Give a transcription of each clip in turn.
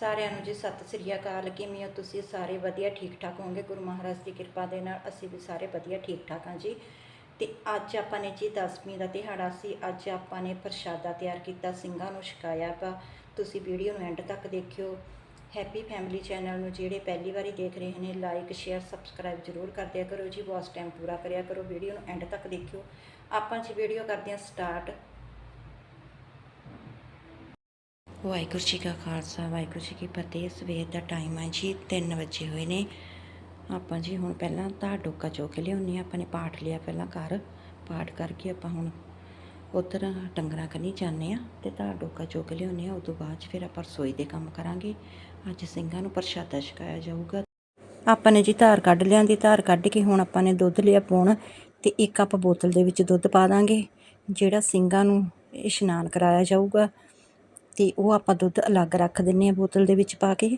ਸਾਰਿਆਂ ਨੂੰ ਜੀ ਸਤਿ ਸ੍ਰੀ ਅਕਾਲ। ਕਿਵੇਂ ਹੋ ਤੁਸੀਂ? ਸਾਰੇ ਵਧੀਆ, ਠੀਕ ਠਾਕ ਹੋਵੋਗੇ? ਗੁਰੂ ਮਹਾਰਾਜ ਦੀ ਕਿਰਪਾ ਦੇ ਨਾਲ ਅਸੀਂ ਵੀ ਸਾਰੇ ਵਧੀਆ, ਠੀਕ ਠਾਕ ਹਾਂ ਜੀ। ਤੇ ਅੱਜ ਆਪਾਂ ਨੇ ਜੀ ਦਸਵੀਂ ਦਾ ਦਿਹਾੜਾ ਸੀ। ਅੱਜ ਆਪਾਂ ਨੇ ਪ੍ਰਸ਼ਾਦਾ ਤਿਆਰ ਕੀਤਾ, ਸਿੰਘਾਂ ਨੂੰ ਛਕਾਇਆ ਵਾ। ਤੁਸੀਂ ਵੀਡੀਓ ਨੂੰ ਐਂਡ ਤੱਕ ਦੇਖਿਓ। ਹੈਪੀ ਫੈਮਿਲੀ ਚੈਨਲ ਨੂੰ ਜਿਹੜੇ ਪਹਿਲੀ ਵਾਰੀ ਦੇਖ ਰਹੇ ਨੇ ਲਾਈਕ ਸ਼ੇਅਰ ਸਬਸਕ੍ਰਾਈਬ ਜ਼ਰੂਰ ਕਰ ਦਿਆ ਕਰੋ ਜੀ। ਬਹੁਤ ਟਾਈਮ ਪੂਰਾ ਕਰਿਆ ਕਰੋ। ਵੀਡੀਓ ਨੂੰ ਐਂਡ ਤੱਕ ਦੇਖਿਓ। ਆਪਾਂ ਜੀ ਵੀਡੀਓ ਕਰਦੇ ਹਾਂ ਸਟਾਰਟ ਵਾਹਿਗੁਰੂ ਜੀ ਕਾ ਖਾਲਸਾ, ਵਾਹਿਗੁਰੂ ਜੀ ਕੀ ਫਤਿਹ। ਸਵੇਰ ਦਾ ਟਾਈਮ ਹੈ ਜੀ 3 ਵਜੇ ਹੋਏ ਨੇ। ਆਪਾਂ ਜੀ ਹੁਣ ਪਹਿਲਾਂ ਧਾਰ ਡੋਕਾ ਚੋ ਕੇ ਲਿਆਉਂਦੇ ਹਾਂ ਆਪਾਂ ਨੇ ਪਾਠ ਲਿਆ ਪਹਿਲਾਂ ਘਰ। ਪਾਠ ਕਰਕੇ ਆਪਾਂ ਹੁਣ ਉੱਧਰ ਡੰਗਰਾਂ ਕੰਨੀ ਜਾਂਦੇ ਆ ਤੇ ਧਾਰ ਡੋਕਾ ਚੋ ਕੇ ਲਿਆਉਂਦੇ ਆ ਉਸ ਤੋਂ ਬਾਅਦ 'ਚ ਫਿਰ ਆਪਾਂ ਰਸੋਈ ਦੇ ਕੰਮ ਕਰਾਂਗੇ। ਅੱਜ ਸਿੰਘਾਂ ਨੂੰ ਪ੍ਰਸ਼ਾਦਾ ਛਕਾਇਆ ਜਾਊਗਾ। ਆਪਾਂ ਨੇ ਜੀ ਧਾਰ ਕੱਢ ਲਿਆਂਦੀ ਧਾਰ ਕੱਢ ਕੇ ਹੁਣ ਆਪਾਂ ਨੇ ਦੁੱਧ ਲਿਆ ਪਾਉਣ ਤੇ ਇੱਕ ਆਪਾਂ ਬੋਤਲ ਦੇ ਵਿੱਚ ਦੁੱਧ ਪਾ ਦਾਂਗੇ, ਜਿਹੜਾ ਸਿੰਘਾਂ ਨੂੰ ਇਸ਼ਨਾਨ ਕਰਾਇਆ ਜਾਊਗਾ। ਤੇ ਉਹ ਆਪਾਂ ਦੁੱਧ ਅਲੱਗ ਰੱਖ ਦਿੰਨੇ ਆ ਬੋਤਲ ਦੇ ਵਿੱਚ ਪਾ ਕੇ।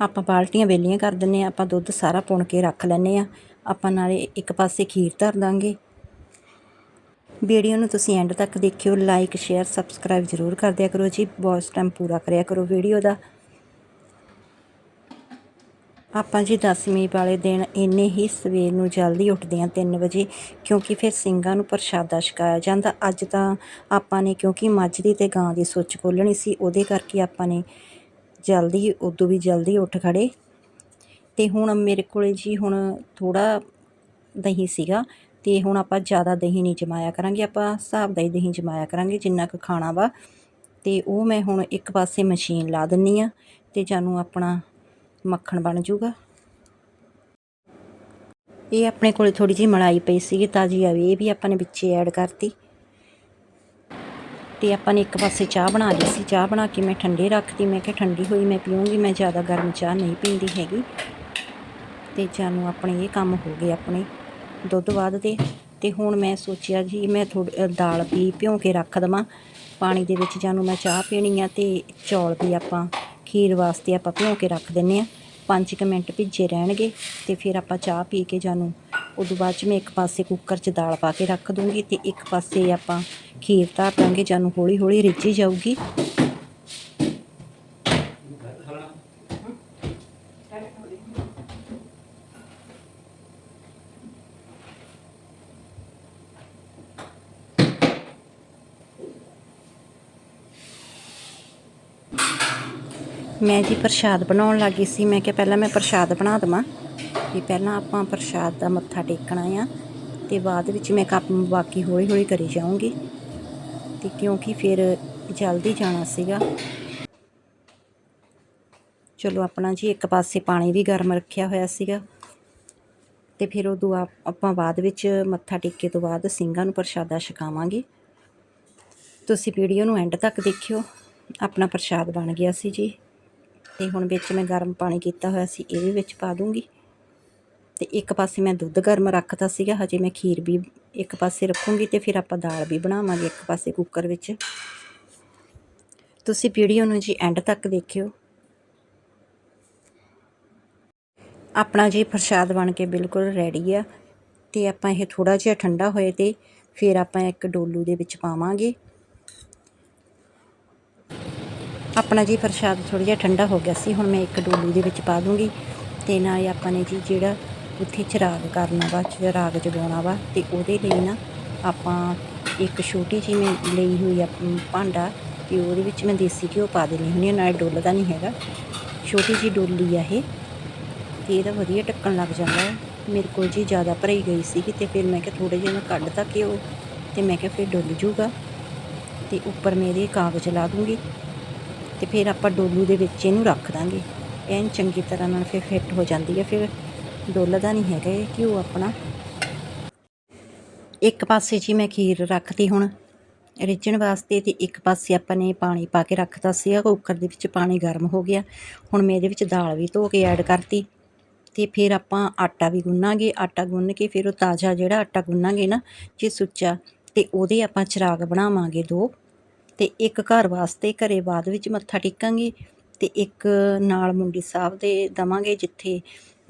ਆਪਾਂ ਬਾਲਟੀਆਂ ਵੇਲੀਆਂ ਕਰ ਦਿੰਨੇ ਆ ਆਪਾਂ ਦੁੱਧ ਸਾਰਾ ਪੁਣ ਕੇ ਰੱਖ ਲੈਨੇ ਆ ਆਪਾਂ ਨਾਲੇ ਇੱਕ ਪਾਸੇ ਖੀਰ ਧਰ ਦਾਂਗੇ। ਵੀਡੀਓ ਨੂੰ ਤੁਸੀਂ ਐਂਡ ਤੱਕ ਦੇਖਿਓ ਲਾਈਕ ਸ਼ੇਅਰ ਸਬਸਕ੍ਰਾਈਬ ਜ਼ਰੂਰ ਕਰ ਦਿਆ ਕਰੋ ਜੀ। ਬਹੁਤ ਟਾਈਮ ਪੂਰਾ ਕਰਿਆ ਕਰੋ ਵੀਡੀਓ ਦਾ। ਆਪਾਂ ਜੀ ਦਸਵੀਂ ਵਾਲੇ ਦਿਨ ਇੰਨੇ ਹੀ ਸਵੇਰ ਨੂੰ ਜਲਦੀ ਉੱਠਦੇ ਹਾਂ 3 ਵਜੇ, ਕਿਉਂਕਿ ਫਿਰ ਸਿੰਘਾਂ ਨੂੰ ਪ੍ਰਸ਼ਾਦਾ ਛਕਾਇਆ ਜਾਂਦਾ। ਅੱਜ ਤਾਂ ਆਪਾਂ ਨੇ ਕਿਉਂਕਿ ਮੱਝ ਦੀ ਤੇ ਗਾਂ ਦੀ ਸੁੱਚ ਖੋਲਣੀ ਸੀ, ਉਹਦੇ ਕਰਕੇ ਆਪਾਂ ਨੇ ਜਲਦੀ, ਉਦੋਂ ਵੀ ਜਲਦੀ ਉੱਠ ਖੜੇ ਤੇ ਹੁਣ ਮੇਰੇ ਕੋਲੇ ਜੀ ਹੁਣ ਥੋੜਾ ਦਹੀਂ ਸੀਗਾ, ਤੇ ਹੁਣ ਆਪਾਂ ਜ਼ਿਆਦਾ ਦਹੀਂ ਨਹੀਂ ਜਮਾਇਆ ਕਰਾਂਗੇ। ਆਪਾਂ ਹਿਸਾਬ ਦਾ ਹੀ ਦਹੀਂ ਜਮਾਇਆ ਕਰਾਂਗੇ, ਜਿੰਨਾ ਕੁ ਖਾਣਾ ਵਾ। ਤੇ ਉਹ ਮੈਂ ਹੁਣ ਇੱਕ ਪਾਸੇ ਮਸ਼ੀਨ ਲਾ ਦਿੰਨੀ ਆ ਤੇ ਜਾਨੂੰ ਆਪਣਾ ਮੱਖਣ ਬਣ ਜਾਊਗਾ ਇਹ ਆਪਣੇ ਕੋਲੇ ਥੋੜੀ ਜਿਹੀ ਮਲਾਈ ਪਈ ਸੀਗੀ, ਤਾਜੀ ਆ ਵੀ, ਇਹ ਵੀ ਆਪਾਂ ਨੇ ਵਿੱਚ ਐਡ ਕਰਤੀ। ਤੇ ਆਪਾਂ ਨੇ ਇੱਕ ਪਾਸੇ ਚਾਹ ਬਣਾ ਲਈ ਸੀ। ਚਾਹ ਬਣਾ ਕੇ ਮੈਂ ਠੰਡੇ ਰੱਖਤੀ। ਮੈਂ ਕਿਹਾ ਠੰਡੀ ਹੋਈ ਮੈਂ ਪੀਉਂਗੀ ਮੈਂ ਜ਼ਿਆਦਾ ਗਰਮ ਚਾਹ ਨਹੀਂ ਪੀਂਦੀ ਹੈਗੀ। ਤੇ ਜਾਨੂੰ ਆਪਣੇ ਇਹ ਕੰਮ ਹੋ ਗਏ ਆਪਣੇ ਦੁੱਧ ਵੱਧ ਦੇ। ਤੇ ਹੁਣ ਮੈਂ ਸੋਚਿਆ ਜੀ, ਮੈਂ ਥੋੜੀ ਦਾਲ ਵੀ ਭਿਉਂ ਕੇ ਰੱਖ ਦਵਾਂ। ਪਾਣੀ ਦੇ ਵਿੱਚ ਜਾਨੂੰ ਮੈਂ ਚਾਹ ਪੀਣੀ ਆ ਤੇ ਚੌਲ ਵੀ ਆਪਾਂ ਖੀਰ ਵਾਸਤੇ ਆਪਾਂ ਭਿਉਂ ਕੇ ਰੱਖ ਦਿੰਨੇ ਆ। 5 ਕੁ ਮਿੰਟ ਭਿੱਜੇ ਰਹਿਣਗੇ ਤੇ ਫਿਰ ਆਪਾਂ ਚਾਹ ਪੀ ਕੇ ਜਾਨੂੰ। ਉਦੋਂ ਬਾਅਦ ਚ ਮੈਂ ਇੱਕ ਪਾਸੇ ਕੁੱਕਰ 'ਚ ਦਾਲ ਪਾ ਕੇ ਰੱਖ ਦੂੰਗੀ ਤੇ ਇੱਕ ਪਾਸੇ ਆਪਾਂ ਖੀਰ ਧਰ ਦਾਂਗੇ, ਜਾਨੂੰ ਹੌਲੀ ਹੌਲੀ ਰਿੱਝੀ ਜਾਊਗੀ। ਮੈਂ ਜੀ ਪ੍ਰਸ਼ਾਦ ਬਣਾਉਣ ਲੱਗੀ ਸੀ। ਮੈਂ ਕਿਹਾ ਪਹਿਲਾਂ ਮੈਂ ਪ੍ਰਸ਼ਾਦ ਬਣਾ ਦਵਾਂ। ਵੀ ਪਹਿਲਾਂ ਆਪਾਂ ਪ੍ਰਸ਼ਾਦ ਦਾ ਮੱਥਾ ਟੇਕਣਾ ਆ ਤੇ ਬਾਅਦ ਵਿੱਚ ਮੈਂ ਕੰਮ ਬਾਕੀ ਹੌਲੀ ਹੌਲੀ ਕਰੀ ਜਾਊਂਗੀ। ਤੇ ਕਿਉਂਕਿ ਫਿਰ ਜਲਦੀ ਜਾਣਾ ਸੀਗਾ। ਚਲੋ ਆਪਣਾ ਜੀ ਇੱਕ ਪਾਸੇ ਪਾਣੀ ਵੀ ਗਰਮ ਰੱਖਿਆ ਹੋਇਆ ਸੀਗਾ। ਤੇ ਫਿਰ ਉਦੋਂ ਆਪ- ਆਪਾਂ ਬਾਅਦ ਵਿੱਚ ਮੱਥਾ ਟੇਕੇ ਤੋਂ ਬਾਅਦ ਸਿੰਘਾਂ ਨੂੰ ਪ੍ਰਸ਼ਾਦਾ ਛਕਾਵਾਂਗੇ। ਤੁਸੀਂ ਵੀਡੀਓ ਨੂੰ ਐਂਡ ਤੱਕ ਦੇਖਿਓ। ਆਪਣਾ ਪ੍ਰਸ਼ਾਦ ਬਣ ਗਿਆ ਸੀ ਜੀ। ਤੇ ਹੁਣ ਵਿੱਚ ਮੈਂ ਗਰਮ ਪਾਣੀ ਕੀਤਾ ਹੋਇਆ ਸੀ, ਇਹ ਵੀ ਵਿੱਚ ਪਾ ਦੂੰਗੀ। ਤੇ ਇੱਕ ਪਾਸੇ ਮੈਂ ਦੁੱਧ ਗਰਮ ਰੱਖਤਾ ਸੀਗਾ, ਹਜੇ ਮੈਂ ਖੀਰ ਵੀ ਇੱਕ ਪਾਸੇ ਰੱਖੂੰਗੀ ਤੇ ਫਿਰ ਆਪਾਂ ਦਾਲ ਵੀ ਬਣਾਵਾਂਗੇ ਇੱਕ ਪਾਸੇ ਕੁੱਕਰ ਵਿੱਚ। ਤੁਸੀਂ ਵੀਡੀਓ ਨੂੰ ਜੀ ਐਂਡ ਤੱਕ ਦੇਖਿਓ। ਆਪਣਾ ਜੀ ਪ੍ਰਸ਼ਾਦ ਬਣ ਕੇ ਬਿਲਕੁਲ ਰੈਡੀ ਆ ਤੇ ਆਪਾਂ ਇਹ ਥੋੜਾ ਜਿਹਾ ਠੰਡਾ ਹੋਏ ਤੇ ਫਿਰ ਆਪਾਂ ਇੱਕ ਡੋਲੂ ਦੇ ਵਿੱਚ ਪਾਵਾਂਗੇ। ਆਪਣਾ ਜੀ ਪ੍ਰਸ਼ਾਦ ਥੋੜਾ ਜਿਹਾ ਠੰਡਾ ਹੋ ਗਿਆ ਸੀ, ਹੁਣ ਮੈਂ ਇੱਕ ਡੋਲੂ ਦੇ ਵਿੱਚ ਪਾ ਦੂੰਗੀ ਤੇ ਨਾਲ ਆਪਾਂ ਨੇ ਜੀ ਜਿਹੜਾ ਉੱਥੇ ਚਿਰਾਗ ਕਰਨਾ ਵਾ, ਚਿਰਾਗ ਜਗਾਉਣਾ ਵਾ ਤੇ ਉਹਦੇ ਲਈ ਨਾ ਆਪਾਂ ਇੱਕ ਛੋਟੀ ਜਿਹੀ ਮੈਂ ਲਈ ਹੋਈ ਆ ਭਾਂਡਾ ਤੇ ਉਹਦੇ ਵਿੱਚ ਮੈਂ ਦੇਸੀ ਘਿਓ ਪਾ ਦੇਣੀ ਹੁੰਦੀ ਆ ਨਾਲ ਡੁੱਲਦਾ ਨਹੀਂ ਹੈਗਾ। ਛੋਟੀ ਜਿਹੀ ਡੋਲੀ ਆ ਇਹ ਤੇ ਇਹਦਾ ਵਧੀਆ ਢੱਕਣ ਲੱਗ ਜਾਂਦਾ ਹੈ। ਮੇਰੇ ਕੋਲ ਜੀ ਜ਼ਿਆਦਾ ਭਰੀ ਗਈ ਸੀ ਤੇ ਫਿਰ ਮੈਂ ਕਿਹਾ ਥੋੜੇ ਜਿਹਾ ਮੈਂ ਕੱਢਤਾ ਘਿਓ ਤੇ ਮੈਂ ਕਿਹਾ ਫਿਰ ਡੁੱਲ ਜੂਗਾ ਤੇ ਉੱਪਰ ਮੈਂ ਇਹਦੇ ਕਾਗਜ਼ ਲਾ ਦੂੰਗੀ। ਤੇ ਫਿਰ ਆਪਾਂ ਡੋਲੂ ਦੇ ਵਿੱਚ ਇਹਨੂੰ ਰੱਖ ਦਾਂਗੇ। ਐਨ ਚੰਗੀ ਤਰ੍ਹਾਂ ਨਾਲ ਫਿਰ ਫਿੱਟ ਹੋ ਜਾਂਦੀ ਹੈ। ਫਿਰ ਡੋਲਦਾ ਨਹੀਂ ਹੈਗਾ ਇਹ ਘਿਓ ਆਪਣਾ। ਇੱਕ ਪਾਸੇ ਜੀ ਮੈਂ ਖੀਰ ਰੱਖਤੀ ਹੁਣ ਰਿੱਝਣ ਵਾਸਤੇ ਤੇ ਇੱਕ ਪਾਸੇ ਆਪਾਂ ਨੇ ਪਾਣੀ ਪਾ ਕੇ ਰੱਖਤਾ ਸੀਗਾ। ਕੁੱਕਰ ਦੇ ਵਿੱਚ ਪਾਣੀ ਗਰਮ ਹੋ ਗਿਆ। ਹੁਣ ਮੈਂ ਇਹਦੇ ਵਿੱਚ ਦਾਲ ਵੀ ਧੋ ਕੇ ਐਡ ਕਰਤੀ ਤੇ ਫਿਰ ਆਪਾਂ ਆਟਾ ਵੀ ਗੁੰਨਾਂਗੇ। ਆਟਾ ਗੁੰਨ ਕੇ ਫਿਰ ਉਹ ਤਾਜ਼ਾ ਜਿਹੜਾ ਆਟਾ ਗੁੰਨਾਂਗੇ ਨਾ, ਜੇ ਸੁੱਚਾ, ਤੇ ਉਹਦੇ ਆਪਾਂ ਚਿਰਾਗ ਬਣਾਵਾਂਗੇ ਦੋ। ਤੇ ਇੱਕ ਘਰ ਵਾਸਤੇ ਘਰੇ ਬਾਅਦ ਵਿੱਚ ਮੱਥਾ ਟੇਕਾਂਗੇ ਤੇ ਇੱਕ ਨਾਲ ਮੁੰਡੀ ਸਾਹਿਬ ਦੇ ਦਵਾਂਗੇ ਜਿੱਥੇ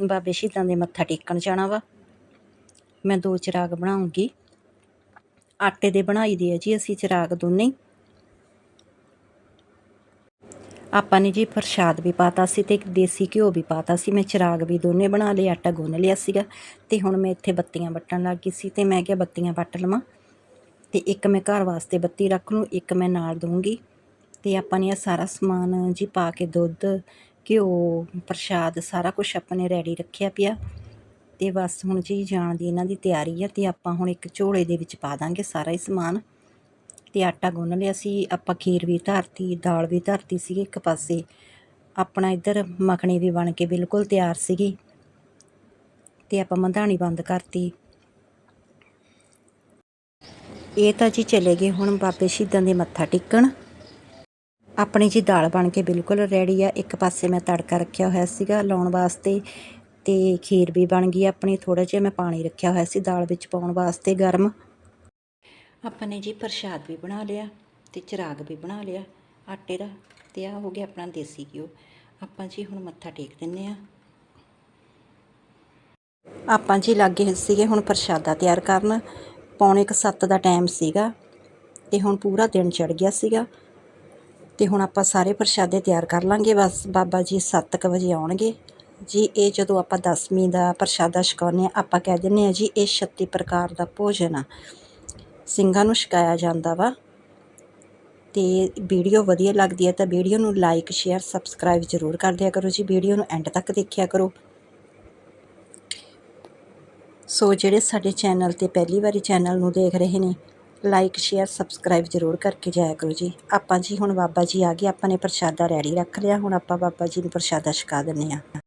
ਬਾਬੇ ਸ਼ਹੀਦਾਂ ਦੇ ਮੱਥਾ ਟੇਕਣ ਜਾਣਾ ਵਾ। ਮੈਂ ਦੋ ਚਿਰਾਗ ਬਣਾਉਂਗੀ। ਆਟੇ ਦੇ ਬਣਾਈ ਦੇ ਆ ਜੀ ਅਸੀਂ ਚਿਰਾਗ ਦੋਨੇ। ਆਪਾਂ ਨੇ ਜੀ ਪ੍ਰਸ਼ਾਦ ਵੀ ਪਾਤਾ ਸੀ ਤੇ ਦੇਸੀ ਘਿਓ ਵੀ ਪਾਤਾ ਸੀ। ਮੈਂ ਚਿਰਾਗ ਵੀ ਦੋਨੇ ਬਣਾ ਲਏ, ਆਟਾ ਗੁੰਨ ਲਿਆ ਸੀਗਾ ਤੇ ਹੁਣ ਮੈਂ ਇੱਥੇ ਬੱਤੀਆਂ ਵੱਟਣ ਲੱਗ ਗਈ ਸੀ ਤੇ ਮੈਂ ਕਿਹਾ ਬੱਤੀਆਂ ਵੱਟ ਲਵਾਂ। ਅਤੇ ਇੱਕ ਮੈਂ ਘਰ ਵਾਸਤੇ ਬੱਤੀ ਰੱਖ ਲੂੰ, ਇੱਕ ਮੈਂ ਨਾਲ ਦਊਂਗੀ। ਅਤੇ ਆਪਾਂ ਨੇ ਇਹ ਸਾਰਾ ਸਮਾਨ ਜੀ ਪਾ ਕੇ ਦੁੱਧ, ਘਿਓ, ਪ੍ਰਸ਼ਾਦ ਸਾਰਾ ਕੁਝ ਆਪਾਂ ਨੇ ਰੈਡੀ ਰੱਖਿਆ ਪਿਆ। ਅਤੇ ਬਸ ਹੁਣ ਜੀ ਜਾਣ ਦੀ ਇਹਨਾਂ ਦੀ ਤਿਆਰੀ ਆ ਅਤੇ ਆਪਾਂ ਹੁਣ ਇੱਕ ਝੋਲੇ ਦੇ ਵਿੱਚ ਪਾ ਦਾਂਗੇ ਸਾਰਾ ਹੀ ਸਮਾਨ। ਅਤੇ ਆਟਾ ਗੁੰਨ ਲਿਆ ਸੀ, ਆਪਾਂ ਖੀਰ ਵੀ ਧਰਤੀ, ਦਾਲ ਵੀ ਧਰਤੀ ਸੀ ਇੱਕ ਪਾਸੇ। ਆਪਣਾ ਇੱਧਰ ਮੱਖਣੀ ਵੀ ਬਣ ਕੇ ਬਿਲਕੁਲ ਤਿਆਰ ਸੀਗੀ। ਅਤੇ ਆਪਾਂ ਮਧਾਣੀ ਬੰਦ ਕਰਤੀ। ਇਹ ਤਾਂ ਜੀ ਚਲੇ ਗਏ ਹੁਣ ਬਾਬੇ ਸ਼ਹੀਦਾਂ ਦੇ ਮੱਥਾ ਟੇਕਣ। ਆਪਣੀ ਜੀ ਦਾਲ ਬਣ ਕੇ ਬਿਲਕੁਲ ਰੈਡੀ ਆ। ਇੱਕ ਪਾਸੇ ਮੈਂ ਤੜਕਾ ਰੱਖਿਆ ਹੋਇਆ ਸੀਗਾ ਲਾਉਣ ਵਾਸਤੇ ਤੇ ਖੀਰ ਵੀ ਬਣ ਗਈ ਆਪਣੀ। ਥੋੜਾ ਜਿਹਾ ਮੈਂ ਪਾਣੀ ਰੱਖਿਆ ਹੋਇਆ ਸੀ ਦਾਲ ਵਿੱਚ ਪਾਉਣ ਵਾਸਤੇ ਗਰਮ। ਆਪਾਂ ਨੇ ਜੀ ਪ੍ਰਸ਼ਾਦ ਵੀ ਬਣਾ ਲਿਆ ਤੇ ਚਿਰਾਗ ਵੀ ਬਣਾ ਲਿਆ। ਆਟੇ ਦਾ ਤੇ ਆ ਹੋ ਗਿਆ ਆਪਣਾ ਦੇਸੀ ਘਿਓ। ਆਪਾਂ ਜੀ ਹੁਣ ਮੱਥਾ ਟੇਕ ਦਿੰਨੇ ਆ। ਆਪਾਂ ਜੀ ਲੱਗੇ ਸੀਗੇ ਹੁਣ ਪ੍ਰਸ਼ਾਦਾ ਤਿਆਰ ਕਰਨ। ਪੌਣੇ ਕੁ ਸੱਤ ਦਾ ਟਾਈਮ ਸੀਗਾ ਤੇ ਹੁਣ ਪੂਰਾ ਦਿਨ ਚੜ ਗਿਆ ਸੀਗਾ। ਤੇ ਹੁਣ ਆਪਾਂ ਸਾਰੇ ਪ੍ਰਸ਼ਾਦੇ ਤਿਆਰ ਕਰ ਲਾਂਗੇ। ਬਸ ਬਾਬਾ ਜੀ 7:00 ਵਜੇ ਆਉਣਗੇ। ਜੀ, ਇਹ ਜਦੋਂ ਆਪਾਂ ਦਸਵੀਂ ਦਾ ਪ੍ਰਸ਼ਾਦਾ ਛਕਾਉਂਦੇ ਆ ਆਪਾਂ ਕਹਿ ਦਿੰਦੇ ਆ ਜੀ, ਇਹ 36 ਪ੍ਰਕਾਰ ਦਾ ਭੋਜਨ ਆ। ਸਿੰਘਾਂ ਨੂੰ ਛਕਾਇਆ ਜਾਂਦਾ ਵਾ। ਤੇ ਵੀਡੀਓ ਵਧੀਆ ਲੱਗਦੀ ਹੈ ਤਾਂ ਵੀਡੀਓ ਨੂੰ ਲਾਈਕ ਸ਼ੇਅਰ ਸਬਸਕ੍ਰਾਈਬ ਜ਼ਰੂਰ ਕਰ ਦਿਆ ਕਰੋ ਜੀ। ਵੀਡੀਓ ਨੂੰ ਐਂਡ ਤੱਕ ਦੇਖਿਆ ਕਰੋ। ਸੋ ਜਿਹੜੇ ਸਾਡੇ ਚੈਨਲ ਤੇ ਪਹਿਲੀ ਵਾਰੀ ਚੈਨਲ ਨੂੰ ਦੇਖ ਰਹੇ ਨੇ ਲਾਈਕ ਸ਼ੇਅਰ ਸਬਸਕ੍ਰਾਈਬ ਜ਼ਰੂਰ ਕਰਕੇ ਜਾਇਆ ਕਰੋ ਜੀ। ਆਪਾਂ ਜੀ ਹੁਣ ਬਾਬਾ ਜੀ ਆ ਗਏ, ਆਪਾਂ ਨੇ ਪ੍ਰਸ਼ਾਦਾ ਰੈਡੀ ਰੱਖ ਲਿਆ, ਹੁਣ ਆਪਾਂ ਬਾਬਾ ਜੀ ਨੂੰ ਪ੍ਰਸ਼ਾਦਾ ਛਕਾ ਦਿੰਨੇ ਆ